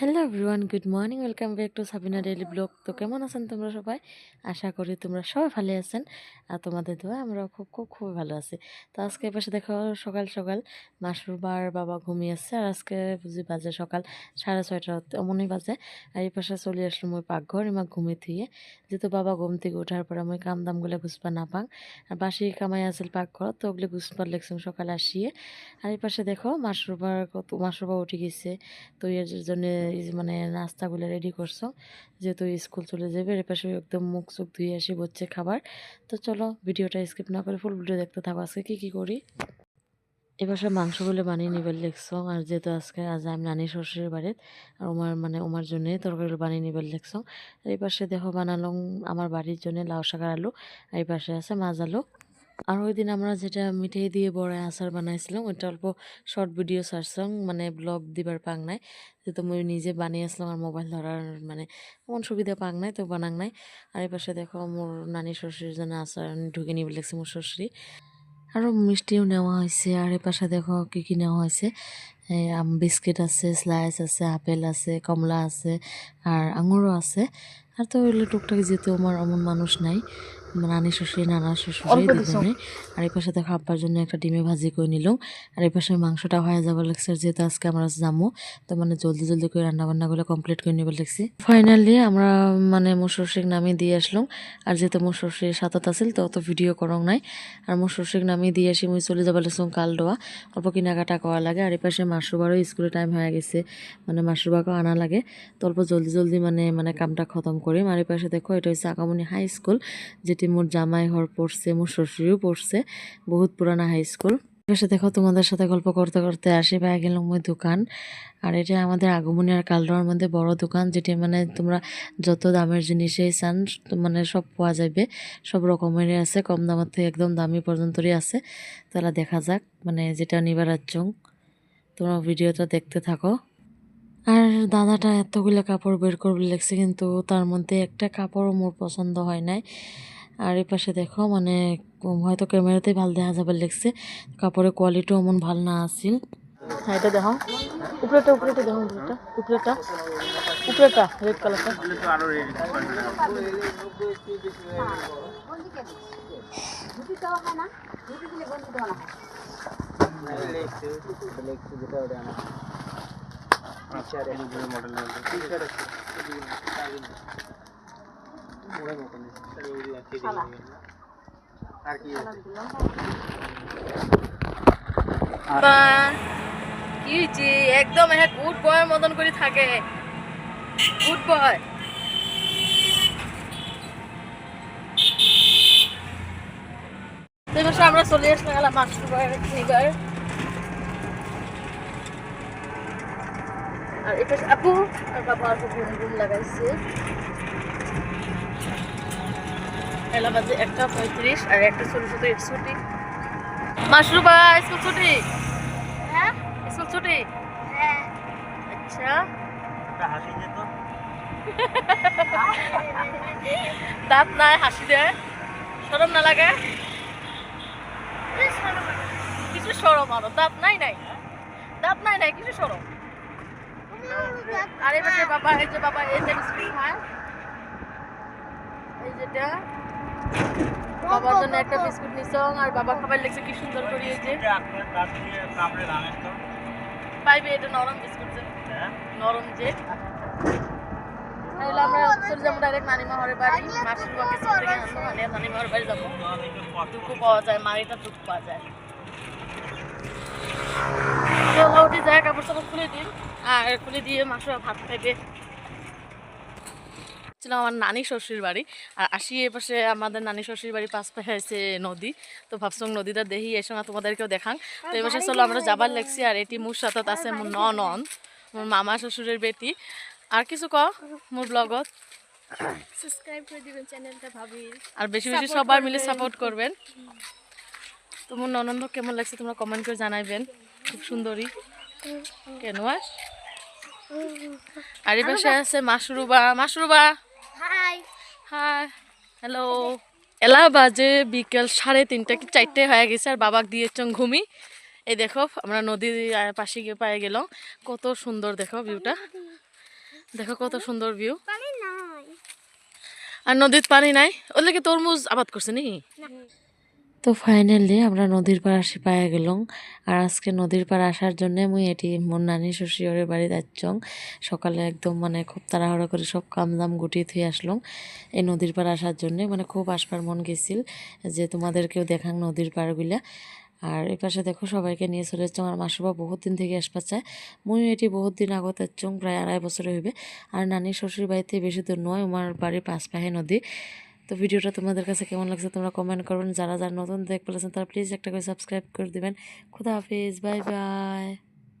Hello everyone, good morning, welcome back to Sabina daily blog. তো কেমন আছেন তোমরা সবাই? আশা করি তোমরা সবাই ভালো আছেন। আর তোমাদের দোয়া আমরা খুব খুব খুবই ভালো আছি। তো আজকে পাশে দেখো, সকাল সকাল মাসুর বার বাবা ঘুমিয়েছে আর আজকে বুঝি বাজে সকাল সাড়ে ছয়টা, এমনই বাজে। আর এই পাশে চলে আসলাম ওই পাকঘর এমা ঘুমিয়ে থুয়ে। যেহেতু বাবা ঘুম থেকে ওঠার পরে আমি কাম দামগুলো গুছপা না পাং। আর বাসি কামাই আছিল পাকঘর, তো ওগুলো গুছপার লেগছিলাম সকালে আসিয়ে। আর এই পাশে দেখো মাসুর বার কত মাসুর বা উঠে গেছে। তো এর জন্য মানে নাস্তাগুলো রেডি করছ, যেহেতু স্কুল চলে যাবে, এর পাশে একদম মুখ চুখ ধুয়ে আসি বচ্ছে খাবার। তো চলো ভিডিওটা স্কিপ না করে ফুল ভিডিও দেখতে থাকো, আজকে কী কী করি? এবার সব মাংসগুলো বানিয়ে নিবার লেগছো আর যেহেতু আজকে আজ আমি নানি শ্বশুরের বাড়ির আর ওমার মানে ওমার জন্যে তরকারিগুলো বানিয়ে নিবার লেগছো আর এই পাশে দেখো বানালাম আমার বাড়ির জন্য লাউ শাকার আলু, আর এই পাশে আছে মাছ আলু। আর ওই দিন আমরা যেটা মিঠাই দিয়ে বড় আচার বানাইছিলাম, ওইটা অল্প শর্ট ভিডিও ছাড়ছিলাম মানে ব্লগ দিবার পাং নাই। যেহেতু আমি নিজে বানিয়ে আসলাম আর মোবাইল ধরার মানে এমন সুবিধা পাং নাই, তো বানাং নাই। আর এই পাশে দেখো মোর নানি শ্বশুরের জন্য আচার ঢুকে নিবে লাগছে মোর শ্বশুরি আরও মিষ্টিও নেওয়া হয়েছে আর এই পাশে দেখো কী কী নেওয়া হয়েছে আম বিস্কিট আছে স্লাইস আছে, আপেল আছে, কমলা আছে, আর আঙুরও আছে। আর তো ওইগুলো টুকটাক যেহেতু আমার অমন মানুষ নাই নানি শ্বশুরি নানা শ্বশুরি দুজনে। আর এই পাশে দেখো আব্বার জন্য একটা ডিমে ভাজি করে নিলাম আর এই পাশে মাংসটা হয়ে যাবার লাগছে যেহেতু আজকে আমরা যাব তো মানে জলদি জলদি করে রান্না বান্নাগুলো কমপ্লিট করে নিবার লাগছি। ফাইনালি আমরা মানে মোর শ্বশুরিক নামিয়ে দিয়ে আসলাম। আর যেহেতু মোর শ্বশুরের সাথত আছিল তো অত ভিডিও করং নাই। আর মোর শ্বশুরিক নামিয়ে দিয়ে আসি মুই চলে যাবার লাগছিলাম কাল ডোয়া অল্প কেনাকাটা করা লাগে। আর এই পাশে মাসুবারও স্কুলে টাইম হয়ে গেছে। মানে মাসুবাকেও আনা লাগে। তো অল্প জলদি জলদি মানে মানে কামটা খতম করি আর এই পাশে দেখো এটা হচ্ছে আকামনি হাই স্কুল যেটি মোর জামাই ঘর পড়ছে, মোর শ্বশুরিও পড়ছে, বহুত পুরানা হাই স্কুল পাশে দেখো, তোমাদের সাথে গল্প করতে করতে আসি, পেয়ে গেলাম ওই দোকান। আর এটা আমাদের আগমনী আর কালডোয়ার মধ্যে বড় দোকান, যেটি মানে তোমরা যত দামের জিনিসেই চান মানে সব পাওয়া যাবে সব রকমেরই আছে, কম দামের থেকে একদম দামি পর্যন্তই আছে। তাহলে দেখা যাক মানে যেটা নিবার আচ্ছং। তোমরা ভিডিওটা দেখতে থাকো। আর দাদাটা এতগুলো কাপড় বের করবে লেগছে, কিন্তু তার মধ্যে একটা কাপড়ও মোর পছন্দ হয় নাই। আর এই পাশে দেখো মানে হয়তো ক্যামেরাতেই ভালো দেখা যাবে লেগছে। কাপড়ের কোয়ালিটিও এমন ভালো না আসিল হ্যাঁ এটা দেখো উপরেটা উপরেটা দেখো উপরেটা উপরেটা রেড কালারটা কি হয়েছে? একদম হ্যাঁ গুড বয়ের মতন করে থাকে। Good boy. দেখো আমরা চলে আসলে গেলাম মাস্টার বয়ের নিবার আর এটা আপু। আর বাবা অল্প ঘুম ঘুম লাগাইছে। এলা বাজে একটা পঁয়ত্রিশ আর একটা ছোট। ছোট ছুটি মাশরুবা স্কুল ছুটি? হ্যাঁ? স্কুল ছুটি? হ্যাঁ। আচ্ছা। দাঁত নাই হাসি দেয় সরম না লাগে? কিছু সরম আরও। দাঁত নাই নাই? দাঁত নাই নাই কিছু সরম? আরে বাবা বাবা এই যে বাবা এই যে এই যেটা। বাবার জন্য একটা বিস্কুট নিছং আর বাবা খাবার লেগছে, কি সুন্দর করে এই যে। পাইবে এটা নরম বিস্কুট যে। নরম যে। তাহলে আমরা চলে যাব ডাইরেক্ট নানিমা মানে নানিমা ঘরের বাড়ি যাব। দুঃখ পাওয়া যায় মারিটা দুঃখ পাওয়া যায়। উঠে যায় কাপড় চাপড় খুলে দিন আর খুলে দিয়ে মাসুরা ভাত খাইবে। ছিল আমার নানি শ্বশুর বাড়ি। আর আসি এ পাশে আমাদের নানি শ্বশুর বাড়ি পাশ পাশে আছে নদী। তো ভাবছিলাম নদীটা দেখি এসে না তোমাদেরকেও দেখাং। তো এই পাশে চলো আমরা যাবার লাগছি। আর এটি মোর সাথত আছে মোর ননন মোর মামা শ্বশুরের বেটি। আর কিছু ক মোর ব্লগত? সাবস্ক্রাইব করে দিবেন চ্যানেলটা ভাবির। আর বেশি বেশি সবাই মিলে সাপোর্ট করবেন। তো মোর ননন্দ কেমন লাগছে তোমরা কমেন্ট করে জানাইবেন। খুব সুন্দরী। কেন আস? আর এই পাশে আছে Masruba Masruba. Hi hi hello এলা বাজে বিকেল সাড়ে তিনটা কি চারটে হয়ে গেছে আর বাবাক দিয়েছেন ঘুমি। এই দেখো আমরা নদীর পাশে গিয়ে পায়ে গেলাম। কত সুন্দর দেখো ভিউটা দেখো কত সুন্দর ভিউ আর নদীর পানি নাই। ওর লাগে তরমুজ আবাদ করছে নি। তো ফাইনালি আমরা নদীর পাড় আসি, পায়ে গেলাম। আর আজকে নদীর পাড় আসার জন্য মুই এটি মোর নানি শ্বশুরের বাড়ি যাচ্ছং সকালে একদম মানে খুব তাড়াহুড়ো করে সব কাম দাম গুটিয়ে থুয়ে আসলাম। এই নদীর পাড় আসার জন্যে মানে খুব আসবার মন গেছিল যে তোমাদেরকেও দেখাং নদীর পাড়গুলা। আর এই পাশে দেখো সবাইকে নিয়ে চলে যাচ্ছ আমার মাসুবা বহুত দিন থেকে আসবার চায়। মুই এটি বহুত দিন আগত যাচ্ছং প্রায় আড়াই বছর হইবে। আর নানি, শ্বশুর বাড়িতে বেশি দূর নয় আমার বাড়ির পাশ পাহে নদী। তো ভিডিওটা তোমাদের কাছে কেমন লাগছে তোমরা কমেন্ট করবেন। যারা যারা নতুন দেখ পেলেছেন, তারা প্লিজ একটা করে সাবস্ক্রাইব করে দিবেন। খুদা হাফিজ বাই বাই